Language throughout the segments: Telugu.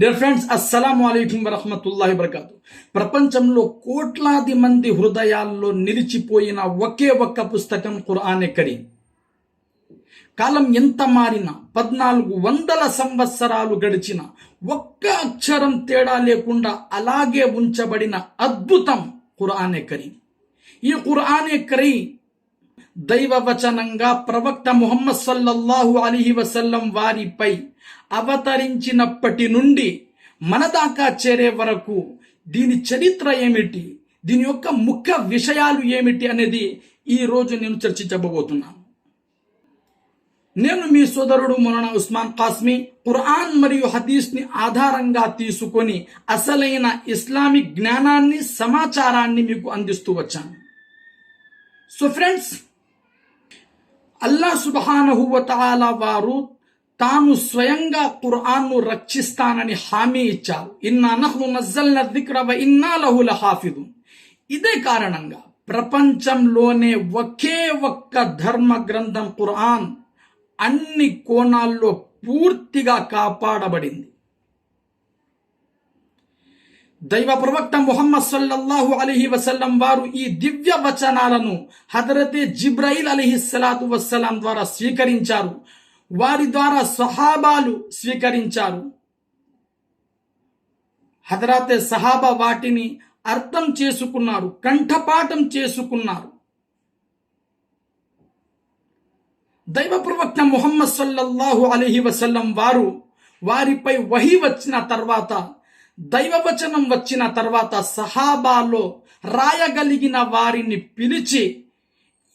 డియర్ ఫ్రెండ్స్ అస్సలం అయికం వరహమతుల్లాహి వబర్కాతు ప్రపంచంలో కోట్లాది మంది హృదయాల్లో నిలిచిపోయిన ఒకే ఒక్క పుస్తకం ఖురాన్ కరీం. కాలం ఎంత మారినా పద్నాలుగు వందల సంవత్సరాలు గడిచిన ఒక్క అక్షరం తేడా లేకుండా అలాగే ఉంచబడిన అద్భుతం ఖురానే కరీం. ఈ ఖురానే కరీం దైవ వచనంగా ప్రవక్త ముహమ్మద్ సల్లల్లాహు అలీహి వసల్లం వారిపై అవతరించినప్పటి నుండి మన దాకా చేరే వరకు దీని చరిత్ర ఏమిటి? దీని యొక్క ముఖ్య విషయాలు ఏమిటి అనేది ఈ రోజు నేను చర్చించబోతున్నాను. నేను మీ సోదరుడు మొలనా ఉస్మాన్ కాస్మి ఖురాన్ మరియు హదీస్ని ఆధారంగా తీసుకొని అసలైన ఇస్లామిక్ జ్ఞానాన్ని సమాచారాన్ని మీకు అందిస్తూ వచ్చాను. సో ఫ్రెండ్స్ అల్లా సుబహానహు వారు తాను స్వయంగా ఖురాన్ను రక్షిస్తానని హామీ ఇచ్చారు. ఇన్నా నహ్ను నజ్జల్న దిక్ర ఇన్నా లహుల హాఫిదు ఇదే కారణంగా ప్రపంచంలోనే ఒకే ఒక్క ధర్మ గ్రంథం ఖురాన్ అన్ని కోణాల్లో పూర్తిగా కాపాడబడింది. దైవ ప్రవక్త ముహమ్మద్ సల్లల్లాహు అలీహి వసల్లం వారు ఈ దివ్య వచనాలను హజరతే జిబ్రాయిల్ అలీహి సలాతు వసలాం ద్వారా స్వీకరించారు. వారి ద్వారా సహాబాలు స్వీకరించారు. హజరతే సహాబా వాటిని అర్థం చేసుకున్నారు కంఠపాఠం చేసుకున్నారు. దైవ ప్రవక్త ముహమ్మద్ సల్లల్లాహు అలీహి వసల్లం వారు వారిపై వహి వచ్చిన తర్వాత దైవవచనం వచ్చిన తర్వాత సహాబాలో రాయగలిగిన వారిని పిలిచి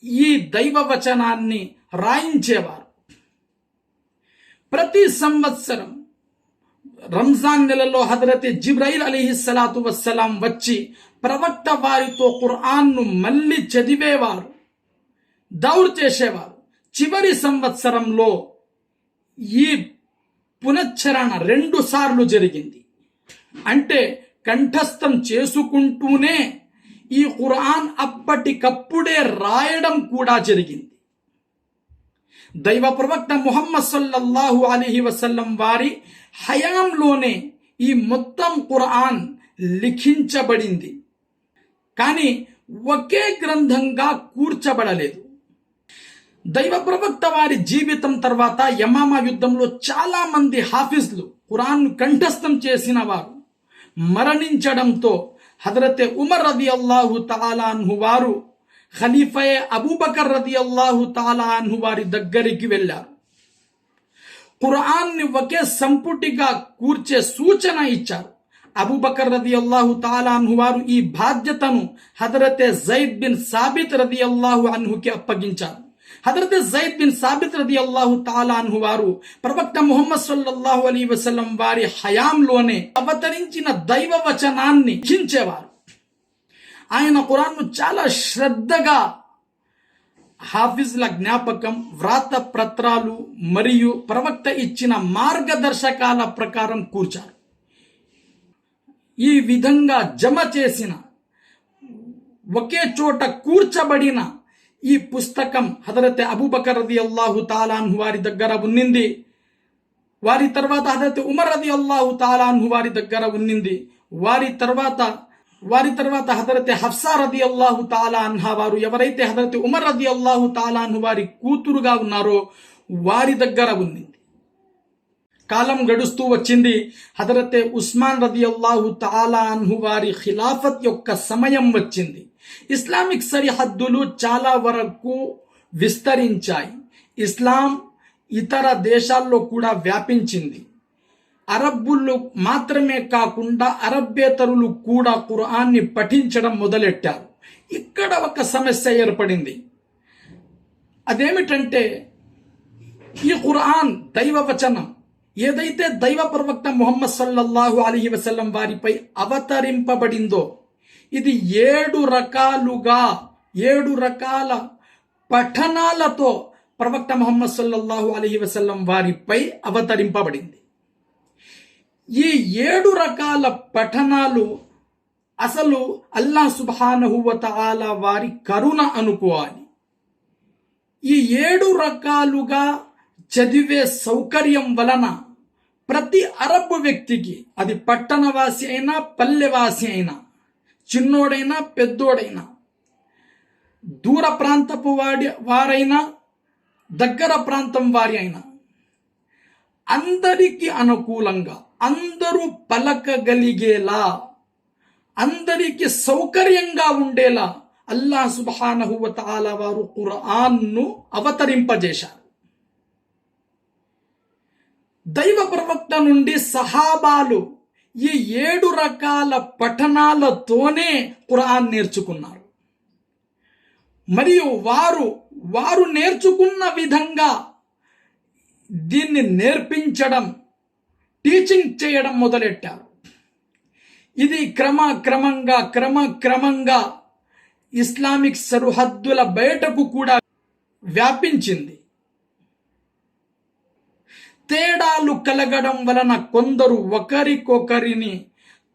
ఈ దైవవచనాన్ని రాయించేవారు. ప్రతి సంవత్సరం రంజాన్ నెలలో హజరత్ జిబ్రైల్ అలీహి సలాతు వస్సలాం వచ్చి ప్రవక్త వారితో ఖుర్ఆన్ను మళ్ళీ చదివేవారు దౌర్ చేసేవారు. చివరి సంవత్సరంలో ఈ పునశ్చరణ రెండు సార్లు జరిగింది. అంటే కంఠస్థం చేసుకుంటూనే ఈ ఖురాన్ అప్పటికప్పుడే రాయడం కూడా జరిగింది. దైవ ప్రవక్త ముహమ్మద్ సల్లల్లాహు అలీహి వసల్లం వారి హయాంలోనే ఈ మొత్తం ఖురాన్ లిఖించబడింది. కానీ ఒకే గ్రంథంగా కూర్చబడలేదు. దైవ ప్రవక్త వారి జీవితం తర్వాత యమామా యుద్ధంలో చాలా మంది హాఫీజ్లు ఖురాన్ కంఠస్థం చేసిన వారు మరణించడంతో హజరత్ ఉమర్ రది అల్లాహు తాలాన్హు వారు ఖలీఫే అబూబకర్ రది అల్లాహు తాలాన్హు వారి దగ్గరికి వెళ్ళారు. ఖురాన్ని ఒకే సంపుటిగా కూర్చే సూచన ఇచ్చారు. అబూబకర్ రది అల్లాహు తాలాన్హు వారు ఈ బాధ్యతను హజరతే జైద్ బిన్ సాబిత్ రది అల్లాహు అన్హుకి అప్పగించారు. హజరత్ జైద్ బిన్ సాబిత్ రది అల్లాహు తాలాన్హు వారు ప్రవక్త ముహమ్మద్ సల్లల్లాహు అలీ వసలం వారి హయాంలోనే అవతరించిన దైవ వచనాన్ని హించేవారు. ఆయన ఖురాన్ను చాలా శ్రద్ధగా హాఫిజ్ల జ్ఞాపకం వ్రాత పత్రాలు మరియు ప్రవక్త ఇచ్చిన మార్గదర్శకాల ప్రకారం కూర్చారు. ఈ విధంగా జమ చేసిన ఒకే చోట కూర్చబడిన ఈ పుస్తకం హజరత్ అబూబకర్ రది అల్లాహు తాలాన్హు వారి దగ్గర ఉన్నింది. వారి తర్వాత హజరత్ ఉమర్ రది అల్లాహు తాలాన్హు వారి దగ్గర ఉన్నింది. వారి తర్వాత వారి తర్వాత హజరత్ హఫ్సా రది అల్లాహు తాలాన్హా వారు ఎవరైతే హజరత్ ఉమర్ రది అల్లాహు తాలాన్హు వారి కూతురుగా ఉన్నారో వారి దగ్గర ఉన్నింది. కాలం గడుస్తూ వచ్చింది. హజరతే ఉస్మాన్ రది అల్లాహు తాలాన్హు వారి ఖిలాఫత్ యొక్క సమయం వచ్చింది. ఇస్లామిక్ సరిహద్దులు చాలా వరకు విస్తరించాయి. ఇస్లాం ఇతర దేశాల్లో కూడా వ్యాపించింది. అరబ్బులు మాత్రమే కాకుండా అరబ్బేతరులు కూడా ఖురాన్ని పఠించడం మొదలెట్టారు. ఇక్కడ ఒక సమస్య ఏర్పడింది. అదేమిటంటే ఈ ఖురాన్ దైవవచనం. ఏదైతే దైవ ప్రవక్త ముహమ్మద్ సల్లల్లాహు అలీ వసల్లం వారిపై అవతరింపబడిందో ఇది ఏడు రకాలుగా ఏడు రకాల పఠనాలతో ప్రవక్త మొహమ్మద్ సల్లల్లాహు అలీ వసల్లం వారిపై అవతరింపబడింది. ఈ ఏడు రకాల పఠనాలు అసలు అల్లా సుబానహువతాల వారి కరుణ అనుకోవాలి. ఈ ఏడు రకాలుగా చదివే సౌకర్యం వలన ప్రతి అరబ్ వ్యక్తికి అది పట్టణవాసి అయినా పల్లెవాసి అయినా చిన్నోడైనా పెద్దోడైనా. దూర ప్రాంతపు వాడి వారైనా దగ్గర ప్రాంతం వారి అయినా. అందరికీ అనుకూలంగా అందరూ పలకగలిగేలా అందరికీ సౌకర్యంగా ఉండేలా అల్లా సుబానహువత వ వారు ఖురాన్ను అవతరింపజేశారు. దైవ ప్రవక్త నుండి సహాబాలు ఈ ఏడు రకాల పఠనాలతోనే ఖురాన్ నేర్చుకున్నారు. మరియు వారు వారు నేర్చుకున్న విధంగా దీన్ని నేర్పించడం టీచింగ్ చేయడం మొదలెట్టారు. ఇది క్రమక్రమంగా క్రమక్రమంగా ఇస్లామిక్ సరిహద్దుల బయటకు కూడా వ్యాపించింది. తేడాలు కలగడం వలన కొందరు ఒకరికొకరిని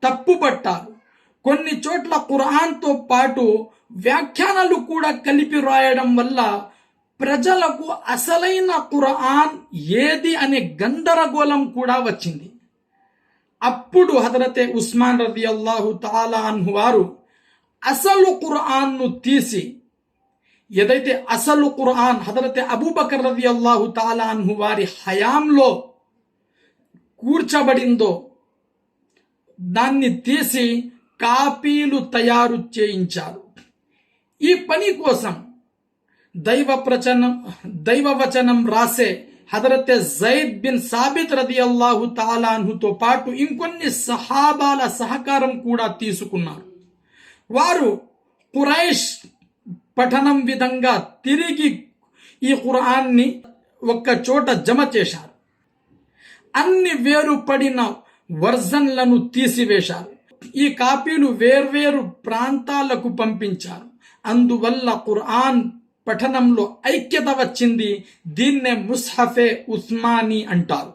తప్పుపట్టారు. కొన్ని చోట్ల ఖురాన్తో పాటు వ్యాఖ్యానాలు కూడా కలిపి రాయడం వల్ల ప్రజలకు అసలైన ఖురాన్ ఏది అనే గందరగోళం కూడా వచ్చింది. అప్పుడు హజరతే ఉస్మాన్ రది అల్లాహు తాలా అన్హు వారు అసలు ఖురాన్ను తీసి ఏదైతే అసలు ఖురాన్ హజరతే అబూబకర్ రది అల్లాహు తాలాన్హు వారి హయాంలో కూర్చబడిందో దాన్ని తీసి కాపీలు తయారు చేయించారు. ఈ పని కోసం దైవ ప్రచనం దైవవచనం రాసే హజరతే జైద్ బిన్ సాబిత్ రది అల్లాహు తాలాన్హుతో పాటు ఇంకొన్ని సహాబాల సహకారం కూడా తీసుకున్నారు. వారు కురైష్ పఠనం విధంగా తిరిగి ఈ ఖురాన్ని ఒక్క చోట జమ చేశారు. అన్ని వేరుపడిన వర్జన్లను తీసివేశారు. ఈ కాపీలు వేర్వేరు ప్రాంతాలకు పంపించారు. అందువల్ల ఖురాన్ పఠనంలో ఐక్యత వచ్చింది. దీన్నే ముస్హఫే ఉస్మానీ అంటారు.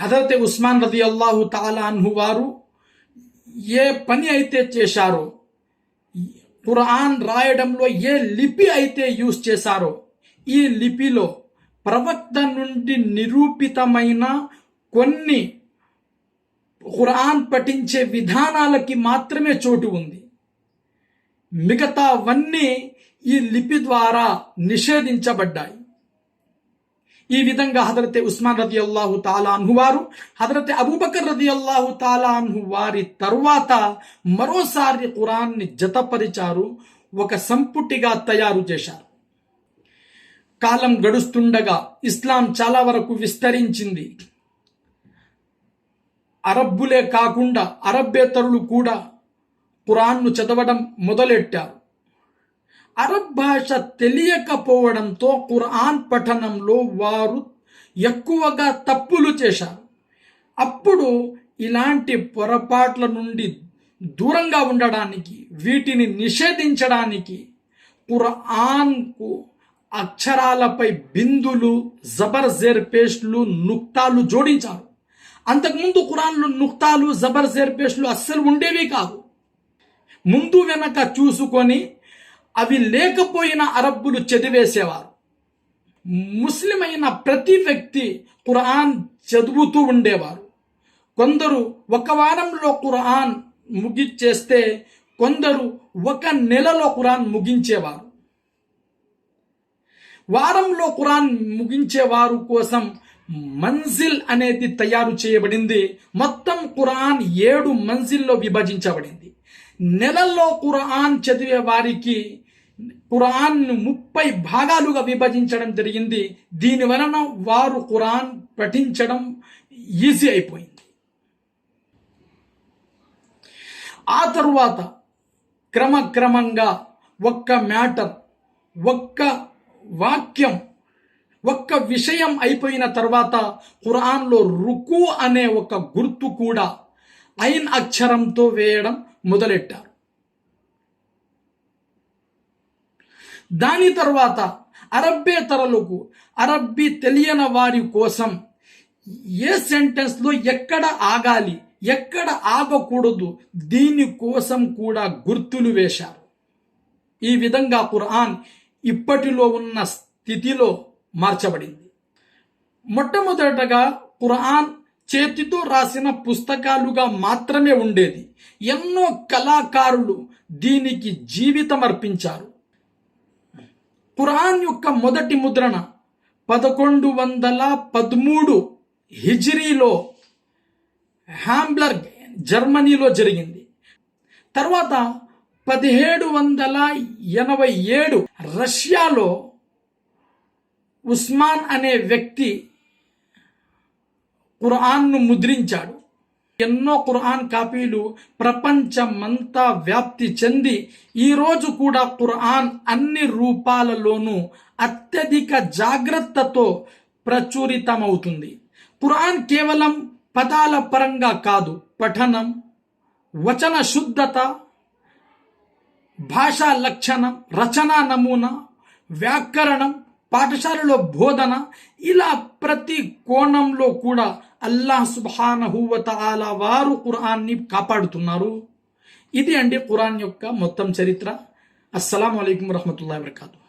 హజరత్ ఉస్మాన్ రది అల్లాహు తాలాన్హు వారు ఏ పని అయితే చేశారో ఖురాన్ రాయడంలో ఏ లిపి అయితే యూజ్ చేశారో ఈ లిపిలో ప్రవక్త నుండి నిరూపితమైన కొన్ని ఖురాన్ పఠించే విధానాలకి మాత్రమే చోటు ఉంది. మిగతావన్నీ ఈ లిపి ద్వారా నిషేధించబడ్డాయి. ఈ విధంగా హజరత్ ఉస్మాన్ రది అల్లాహు తాలాన్హు వారు హజరత్ అబూబకర్ రది అల్లాహు తాలాన్హు వారి తరువాత మరోసారి ఖురాన్ని జతపరిచారు ఒక సంపుటిగా తయారు చేశారు. కాలం గడుస్తుండగా ఇస్లాం చాలా వరకు విస్తరించింది. అరబ్బులే కాకుండా అరబ్బేతరులు కూడా ఖురాన్ను చదవడం మొదలెట్టారు. అరబ్ భాష తెలియకపోవడంతో ఖురాన్ పఠనంలో వారు ఎక్కువగా తప్పులు చేశారు. అప్పుడు ఇలాంటి పొరపాట్ల నుండి దూరంగా ఉండడానికి వీటిని నిషేధించడానికి ఖురాన్కు అక్షరాలపై బిందులు జబర్ జేర్ పేస్ట్లు నుక్తాలు జోడించారు. అంతకుముందు కురాన్లు నుక్తాలు జబర్ జేర్ పేస్ట్లు అస్సలు ఉండేవి కాదు. ముందు వెనక చూసుకొని అవి లేకపోయిన అరబ్బులు చదివేసేవారు. ముస్లిం అయిన ప్రతి వ్యక్తి ఖురాన్ చదువుతూ ఉండేవారు. కొందరు ఒక వారంలో ఖురాన్ ముగిచ్చేస్తే కొందరు ఒక నెలలో ఖురాన్ ముగించేవారు. వారంలో ఖురాన్ ముగించేవారు కోసం మంజిల్ అనేది తయారు చేయబడింది. మొత్తం ఖురాన్ ఏడు మంజిల్లో విభజించబడింది. నెలల్లో ఖురాన్ చదివే వారికి ఖురాన్ను ముప్పై భాగాలుగా విభజించడం జరిగింది. దీని వలన వారు ఖురాన్ పఠించడం ఈజీ అయిపోయింది. ఆ తరువాత క్రమక్రమంగా ఒక్క మ్యాటర్ ఒక్క వాక్యం ఒక్క విషయం అయిపోయిన తర్వాత ఖురాన్లో రుకు అనే ఒక గుర్తు కూడా ఐన్ అక్షరంతో వేయడం మొదలెట్టారు. దాని తర్వాత అరబ్బేతరలకు అరబ్బీ తెలియని వారి కోసం ఏ సెంటెన్స్లో ఎక్కడ ఆగాలి ఎక్కడ ఆగకూడదు దీని కోసం కూడా గుర్తులు వేశారు. ఈ విధంగా ఖురాన్ ఇప్పటిలో ఉన్న స్థితిలో మార్చబడింది. మొట్టమొదటగా ఖురాన్ చేతితో రాసిన పుస్తకాలుగా మాత్రమే ఉండేది. ఎన్నో కళాకారులు దీనికి జీవితం అర్పించారు ఖురాన్ యొక్క మొదటి ముద్రణ పదకొండు వందల పదమూడు హిజ్రీలో హ్యాంబ్లర్గ్ జర్మనీలో జరిగింది. తర్వాత పదిహేడు వందల ఎనభై ఏడు రష్యాలో ఉస్మాన్ అనే వ్యక్తి ఖురాన్ను ముద్రించాడు ఎన్నో ఖురాన్ కాపీలు ప్రపంచమంతా వ్యాప్తి చెంది ఈరోజు కూడా ఖురాన్ అన్ని రూపాలలోనూ అత్యధిక జాగ్రత్తతో ప్రచురితమవుతుంది. ఖురాన్ కేవలం పదాల పరంగా కాదు పఠనం వచన శుద్ధత భాషా లక్షణం రచనా నమూనా వ్యాకరణం పాఠశాలలో బోధన ఇలా ప్రతి కోణంలో కూడా అల్లాహ్ సుబ్హానహువత అలా వారు ఖురాన్ని కాపాడుతున్నారు. ఇది అండి ఖురాన్ యొక్క మొత్తం చరిత్ర. అస్సలం అయికం వరహమతుల్లా వరకాతు